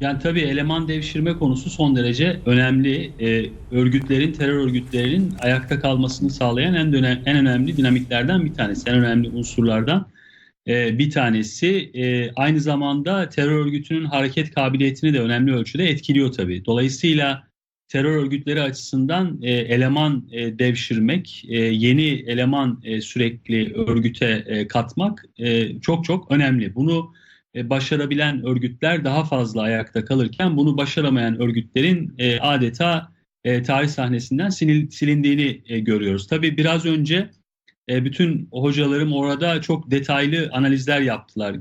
Yani tabii eleman devşirme konusu son derece önemli. Ee, örgütlerin, terör örgütlerinin ayakta kalmasını sağlayan en, dönem, en önemli dinamiklerden bir tanesi, en önemli unsurlardan e, bir tanesi. E, aynı zamanda terör örgütünün hareket kabiliyetini de önemli ölçüde etkiliyor tabii. Dolayısıyla terör örgütleri açısından e, eleman e, devşirmek, e, yeni eleman e, sürekli örgüte e, katmak e, çok çok önemli. Bunu e, başarabilen örgütler daha fazla ayakta kalırken bunu başaramayan örgütlerin e, adeta e, tarih sahnesinden silin, silindiğini e, görüyoruz. Tabii biraz önce e, bütün hocalarım orada çok detaylı analizler yaptılar.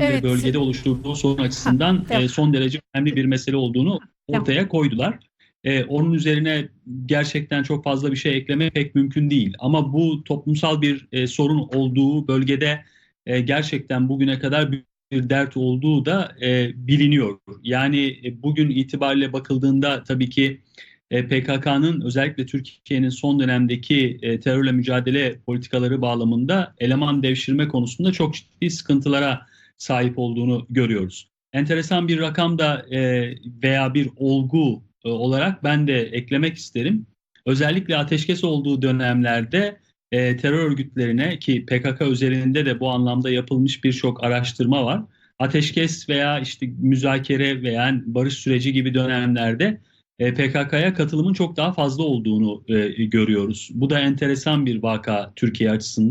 Evet. ve bölgede oluşturduğu sorun açısından tamam. e, son derece önemli bir mesele olduğunu ortaya koydular. E, onun üzerine gerçekten çok fazla bir şey eklemek pek mümkün değil. Ama bu toplumsal bir e, sorun olduğu bölgede e, gerçekten bugüne kadar bir, dert olduğu da e, biliniyor. Yani e, bugün itibariyle bakıldığında tabii ki e, PKK'nın özellikle Türkiye'nin son dönemdeki e, terörle mücadele politikaları bağlamında eleman devşirme konusunda çok ciddi sıkıntılara sahip olduğunu görüyoruz. Enteresan bir rakam da e, veya bir olgu olarak ben de eklemek isterim. Özellikle ateşkes olduğu dönemlerde e, terör örgütlerine ki PKK özelinde de bu anlamda yapılmış birçok araştırma var. Ateşkes veya işte müzakere veya barış süreci gibi dönemlerde e, PKK'ya katılımın çok daha fazla olduğunu e, görüyoruz. Bu da enteresan bir vaka Türkiye açısından.